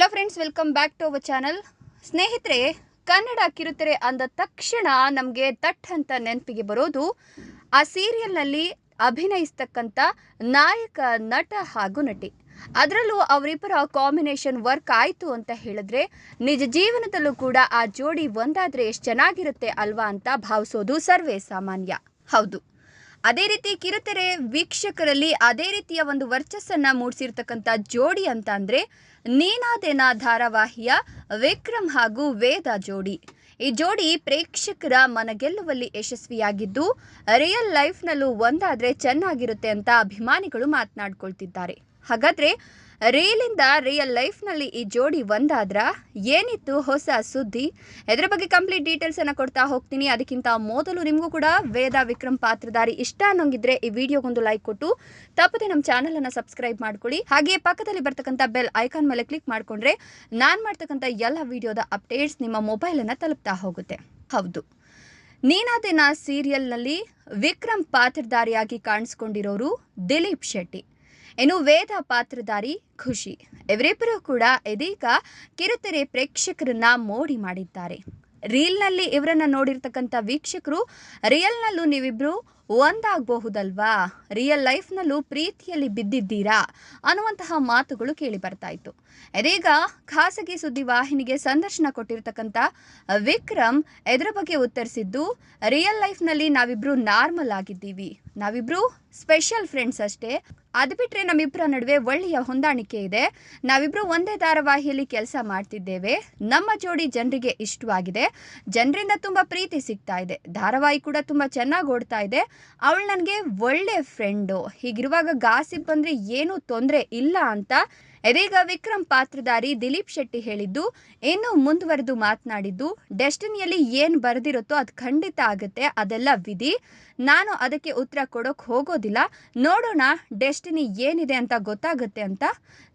Hello friends welcome back to our channel ಸ್ನೇಹಿತರೆ, ಕನ್ನಡ ಕಿರುತೆರೆ ಅಂದ ತಕ್ಷಣ ನಮಗೆ ತಟ್ ಅಂತ ನೆನಪಿಗೆ ಬರೋದು, ಆ ಸೀರಿಯಲ್ನಲ್ಲಿ ಅಭಿನಯಿಸ್ತಕ್ಕಂಥ ನಾಯಕ, ನಟ ಹಾಗೂ ನಟಿ. ಅದರಲ್ಲೂ ಅವರಿಬ್ಬರ ಕಾಂಬಿನೇಷನ್ ವರ್ಕ್ ಆಯಿತು ಅಂತ ಹೇಳಿದ್ರೆ, ನಿಜ ಜೀವನದಲ್ಲೂ ಕೂಡ ಆ ಜೋಡಿ ಒಂದಾದರೆ ಎಷ್ಟು ಚೆನ್ನಾಗಿರುತ್ತೆ ಅಲ್ವಾ ಅಂತ ಭಾವಿಸೋದು ಸರ್ವೇ ಸಾಮಾನ್ಯ. ಹೌದು. ಅದೇ ರೀತಿ ಕಿರುತೆರೆ ವೀಕ್ಷಕರಲ್ಲಿ ಅದೇ ರೀತಿಯ ಒಂದು ವರ್ಚಸ್ಸನ್ನ ಮೂಡಿಸಿರ್ತಕ್ಕಂಥ ಜೋಡಿ ಅಂತ ಅಂದರೆ ನೀನಾದೇನ ಧಾರಾವಾಹಿಯ ವಿಕ್ರಮ್ ಹಾಗೂ ವೇದ ಜೋಡಿ. ಈ ಜೋಡಿ ಪ್ರೇಕ್ಷಕರ ಮನಗೆಲ್ಲುವಲ್ಲಿ ಯಶಸ್ವಿಯಾಗಿದ್ದು, ರಿಯಲ್ ಲೈಫ್ನಲ್ಲೂ ಒಂದಾದರೆ ಚೆನ್ನಾಗಿರುತ್ತೆ ಅಂತ ಅಭಿಮಾನಿಗಳು ಮಾತನಾಡ್ಕೊಳ್ತಿದ್ದಾರೆ. ಹಾಗಾದರೆ ರೀಲಿಂದ ರಿಯಲ್ ಲೈಫ್ನಲ್ಲಿ ಈ ಜೋಡಿ ಒಂದಾದ್ರ ಏನಿತ್ತು ಹೊಸ ಸುದ್ದಿ? ಇದರ ಬಗ್ಗೆ ಕಂಪ್ಲೀಟ್ ಡೀಟೇಲ್ಸನ್ನು ಕೊಡ್ತಾ ಹೋಗ್ತೀನಿ. ಅದಕ್ಕಿಂತ ಮೊದಲು ನಿಮಗೂ ಕೂಡ ವೇದ ವಿಕ್ರಮ್ ಪಾತ್ರಧಾರಿ ಇಷ್ಟ ಅನ್ನೋಂಗಿದ್ರೆ ಈ ವಿಡಿಯೋಗೊಂದು ಲೈಕ್ ಕೊಟ್ಟು ತಪ್ಪದೆ ನಮ್ಮ ಚಾನಲನ್ನು ಸಬ್ಸ್ಕ್ರೈಬ್ ಮಾಡ್ಕೊಳ್ಳಿ. ಹಾಗೆ ಪಕ್ಕದಲ್ಲಿ ಬರ್ತಕ್ಕಂಥ ಬೆಲ್ ಐಕಾನ್ ಮೇಲೆ ಕ್ಲಿಕ್ ಮಾಡಿಕೊಂಡ್ರೆ ನಾನು ಮಾಡ್ತಕ್ಕಂಥ ಎಲ್ಲ ವಿಡಿಯೋದ ಅಪ್ಡೇಟ್ಸ್ ನಿಮ್ಮ ಮೊಬೈಲನ್ನು ತಲುಪ್ತಾ ಹೋಗುತ್ತೆ. ಹೌದು. ನೀನಾದೇನ ಸೀರಿಯಲ್ನಲ್ಲಿ ವಿಕ್ರಮ್ ಪಾತ್ರಧಾರಿಯಾಗಿ ಕಾಣಿಸ್ಕೊಂಡಿರೋರು ದಿಲೀಪ್ ಶೆಟ್ಟಿ. ಇನ್ನು ವೇದ ಪಾತ್ರಧಾರಿ ಖುಷಿ. ಇವರಿಬ್ಬರು ಕೂಡ ಇದೀಗ ಕಿರುತೆರೆ ಪ್ರೇಕ್ಷಕರನ್ನ ಮೋಡಿ ಮಾಡಿದ್ದಾರೆ. ರೀಲ್ನಲ್ಲಿ ಇವರನ್ನ ನೋಡಿರ್ತಕ್ಕಂಥ ವೀಕ್ಷಕರು ರಿಯಲ್ನಲ್ಲೂ ನೀವಿಬ್ರು ಒಂದಾಗಬಹುದಲ್ವಾ? ರಿಯಲ್ ಲೈಫ್ನಲ್ಲೂ ಪ್ರೀತಿಯಲ್ಲಿ ಬಿದ್ದಿದ್ದೀರಾ? ಅನ್ನುವಂತಹ ಮಾತುಗಳು ಕೇಳಿ ಬರ್ತಾ ಇತ್ತು ಇದೀಗ ಖಾಸಗಿ ಸುದ್ದಿ ವಾಹಿನಿಗೆ ಸಂದರ್ಶನ ಕೊಟ್ಟಿರ್ತಕ್ಕಂಥ ವಿಕ್ರಮ್ ಇದರ ಬಗ್ಗೆ ಉತ್ತರಿಸಿದ್ದು, ರಿಯಲ್ ಲೈಫ್ನಲ್ಲಿ ನಾವಿಬ್ರು ನಾರ್ಮಲ್ ಆಗಿದ್ದೀವಿ. ನಾವಿಬ್ರು ಸ್ಪೆಷಲ್ ಫ್ರೆಂಡ್ಸ್ ಅಷ್ಟೇ. ಅದು ಬಿಟ್ಟರೆ ನಮ್ಮಿಬ್ಬರ ನಡುವೆ ಒಳ್ಳೆಯ ಹೊಂದಾಣಿಕೆ ಇದೆ. ನಾವಿಬ್ಬರು ಒಂದೇ ಧಾರಾವಾಹಿಯಲ್ಲಿ ಕೆಲಸ ಮಾಡ್ತಿದ್ದೇವೆ. ನಮ್ಮ ಜೋಡಿ ಜನರಿಗೆ ಇಷ್ಟವಾಗಿದೆ. ಜನರಿಂದ ತುಂಬ ಪ್ರೀತಿ ಸಿಗ್ತಾ ಇದೆ. ಧಾರಾವಾಹಿ ಕೂಡ ತುಂಬ ಚೆನ್ನಾಗಿ ಓಡ್ತಾ ಇದೆ. ಅವಳು ನನಗೆ ಒಳ್ಳೆ ಫ್ರೆಂಡು ಹೀಗಿರುವಾಗ ಗಾಸಿಪ್ ಬಂದರೆ ಏನೂ ತೊಂದರೆ ಇಲ್ಲ ಅಂತ ಇದೀಗ ವಿಕ್ರಮ್ ಪಾತ್ರಧಾರಿ ದಿಲೀಪ್ ಶೆಟ್ಟಿ ಹೇಳಿದ್ದು, ಇನ್ನು ಮುಂದುವರೆದು ಮಾತನಾಡಿದ್ದು, ಡೆಸ್ಟಿನಿಯಲ್ಲಿ ಏನು ಬರೆದಿರುತ್ತೋ ಅದು ಖಂಡಿತ ಆಗುತ್ತೆ, ಅದೆಲ್ಲ ವಿಧಿ. ನಾನು ಅದಕ್ಕೆ ಉತ್ತರ ಕೊಡೋಕೆ ಹೋಗೋದಿಲ್ಲ. ನೋಡೋಣ, ಡೆಸ್ಟಿನಿ ಏನಿದೆ ಅಂತ ಗೊತ್ತಾಗುತ್ತೆ ಅಂತ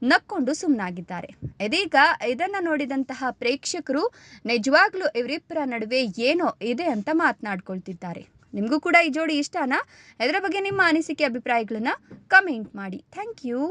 ನಕ್ಕೊಂಡು ಸುಮ್ಮನಾಗಿದ್ದಾರೆ ಇದೀಗ ಇದನ್ನು ನೋಡಿದಂತಹ ಪ್ರೇಕ್ಷಕರು, ನಿಜವಾಗ್ಲೂ ಇವರಿಬ್ಬರ ನಡುವೆ ಏನೋ ಇದೆ ಅಂತ ಮಾತನಾಡ್ಕೊಳ್ತಿದ್ದಾರೆ. ನಿಮಗೂ ಕೂಡ ಈ ಜೋಡಿ ಇಷ್ಟನಾ? ಇದರ ಬಗ್ಗೆ ನಿಮ್ಮ ಅನಿಸಿಕೆ, ಅಭಿಪ್ರಾಯಗಳನ್ನು ಕಮೆಂಟ್ ಮಾಡಿ. Thank you.